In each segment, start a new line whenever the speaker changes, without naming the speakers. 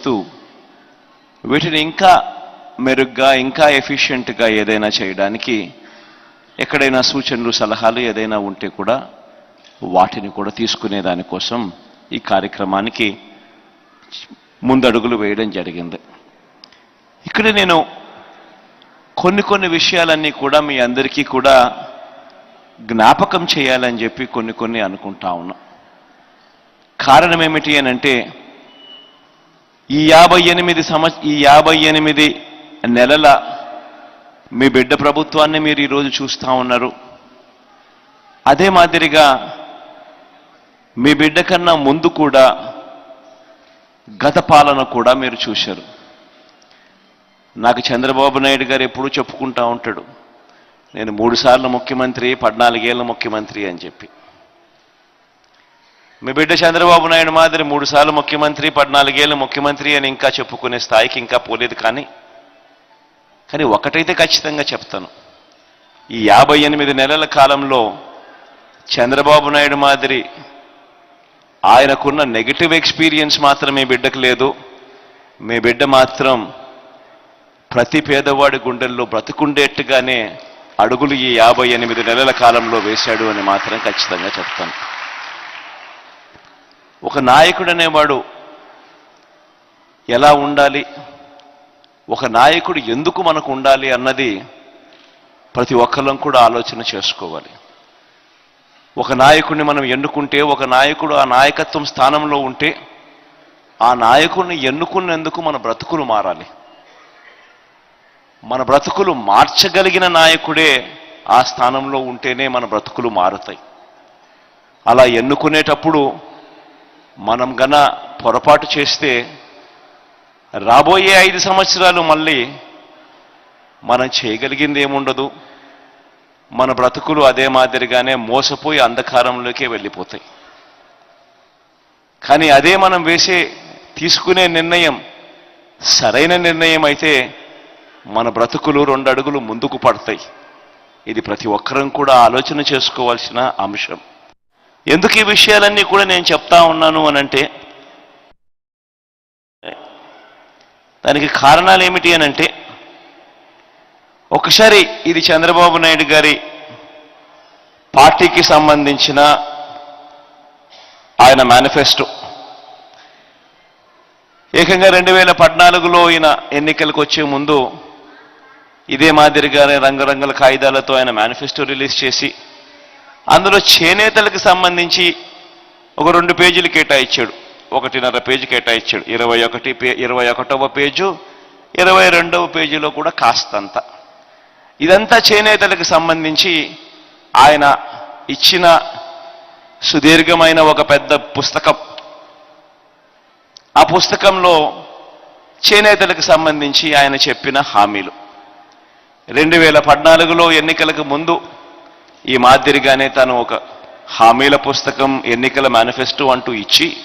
ఆలోచిస్తూ వీటిని ఇంకా మెరుగ్గా ఇంకా ఎఫిషియెంట్గా ఏదైనా చేయడానికి ఎక్కడైనా సూచనలు సలహాలు ఏదైనా ఉంటే కూడా వాటిని కూడా తీసుకునే దానికోసం ఈ కార్యక్రమానికి ముందడుగులు వేయడం జరిగింది. ఇక్కడ నేను కొన్ని కొన్ని విషయాలన్నీ కూడా మీ అందరికీ కూడా జ్ఞాపకం చేయాలని చెప్పి కొన్ని కొన్ని అనుకుంటా ఉన్నా. కారణం ఏమిటి అని అంటే ఈ యాభై ఎనిమిది సంవత్స ఈ యాభై ఎనిమిది నెలల మీ బిడ్డ ప్రభుత్వాన్ని మీరు ఈరోజు చూస్తూ ఉన్నారు. అదే మాదిరిగా మీ బిడ్డ కన్నా ముందు కూడా గత పాలన కూడా మీరు చూశారు. నాకు చంద్రబాబు నాయుడు గారు ఎప్పుడూ చెప్పుకుంటా ఉంటాడు నేను మూడుసార్లు ముఖ్యమంత్రి పద్నాలుగేళ్ళ ముఖ్యమంత్రి అని చెప్పి. మీ బిడ్డ చంద్రబాబు నాయుడు మాదిరి మూడు సార్లు ముఖ్యమంత్రి పద్నాలుగేళ్ళు ముఖ్యమంత్రి అని ఇంకా చెప్పుకునే స్థాయికి ఇంకా పోలేదు కానీ కానీ ఒకటైతే ఖచ్చితంగా చెప్తాను. ఈ యాభై ఎనిమిది నెలల కాలంలో చంద్రబాబు నాయుడు మాదిరి ఆయనకున్న నెగిటివ్ ఎక్స్పీరియన్స్ మాత్రం మీ బిడ్డకు లేదు. మీ బిడ్డ మాత్రం ప్రతి పేదవాడి గుండెల్లో బ్రతుకుండేట్టుగానే అడుగులు ఈ యాభై ఎనిమిది నెలల కాలంలో వేశాడు అని మాత్రం ఖచ్చితంగా చెప్తాను. ఒక నాయకుడు అనేవాడు ఎలా ఉండాలి? ఒక నాయకుడు ఎందుకు మనకు ఉండాలి అన్నది ప్రతి ఒక్కరం కూడా ఆలోచన చేసుకోవాలి. ఒక నాయకుడిని మనం ఎన్నుకుంటే ఒక నాయకుడు ఆ నాయకత్వం స్థానంలో ఉంటే ఆ నాయకుడిని ఎన్నుకున్నందుకు మన బ్రతుకులు మారాలి. మన బ్రతుకులు మార్చగలిగిన నాయకుడే ఆ స్థానంలో ఉంటేనే మన బ్రతుకులు మారుతాయి. అలా ఎన్నుకునేటప్పుడు మనం గన పొరపాటు చేస్తే రాబోయే ఐదు సంవత్సరాలు మళ్ళీ మనం చేయగలిగింది ఏముండదు మన బ్రతుకులు అదే మాదిరిగానే మోసపోయి అంధకారంలోకే వెళ్ళిపోతాయి. కానీ అదే మనం వేసే తీసుకునే నిర్ణయం సరైన నిర్ణయం అయితే మన బ్రతుకులు రెండు అడుగులు ముందుకు పడతాయి. ఇది ప్రతి ఒక్కరం కూడా ఆలోచన చేసుకోవాల్సిన అంశం. ఎందుకు ఈ విషయాలన్నీ కూడా నేను చెప్తా ఉన్నాను అనంటే దానికి కారణాలు ఏమిటి అని అంటే ఒకసారి ఇది చంద్రబాబు నాయుడు గారి పార్టీకి సంబంధించిన ఆయన మేనిఫెస్టో. ఏకంగా రెండు వేల పద్నాలుగులో ఈయన ఎన్నికలకు వచ్చే ముందు ఇదే మాదిరిగానే రంగురంగుల కాగితాలతో ఆయన మేనిఫెస్టో రిలీజ్ చేసి అందులో చేనేతలకు సంబంధించి ఒక రెండు పేజీలు కేటాయించాడు. ఒకటిన్నర పేజీ కేటాయించాడు. ఇరవై ఒకటి పే ఇరవై ఒకటవ పేజు ఇరవై రెండవ పేజీలో కూడా కాస్తంత. ఇదంతా చేనేతలకు సంబంధించి ఆయన ఇచ్చిన సుదీర్ఘమైన ఒక పెద్ద పుస్తకం. ఆ పుస్తకంలో చేనేతలకు సంబంధించి ఆయన చెప్పిన హామీలు. రెండు వేల పద్నాలుగులో ఎన్నికలకు ముందు ఈ మాదిరిగానే తను ఒక హామీల పుస్తకం ఎన్నికల మేనిఫెస్టో అంటూ ఇచ్చి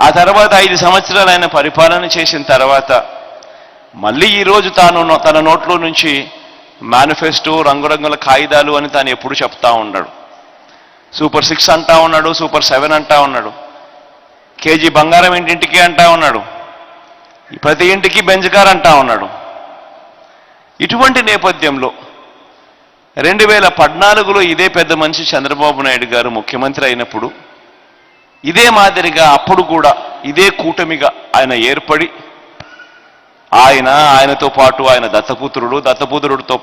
ఆ తర్వాత ఐదు సంవత్సరాలు ఆయన పరిపాలన చేసిన తర్వాత మళ్ళీ ఈరోజు తాను నో- తన నోట్లో నుంచి మేనిఫెస్టో రంగురంగుల కాగితాలు అని తాను ఎప్పుడు చెప్తా ఉన్నాడు సూపర్ సిక్స్ అంటా ఉన్నాడు సూపర్ సెవెన్ అంటా ఉన్నాడు. కేజీ బంగారం ఇంటింటికి అంటా ఉన్నాడు. ప్రతి ఇంటికి బెంజ్ కార్ అంటా ఉన్నాడు. ఇటువంటి నేపథ్యంలో రెండు వేల పద్నాలుగులో ఇదే పెద్ద మనిషి చంద్రబాబు నాయుడు గారు ముఖ్యమంత్రి అయినప్పుడు ఇదే మాదిరిగా అప్పుడు కూడా ఇదే కూటమిగా ఆయన ఏర్పడి ఆయన ఆయనతో పాటు ఆయన దత్తపుత్రుడు దత్తపుత్రుడితో పాటు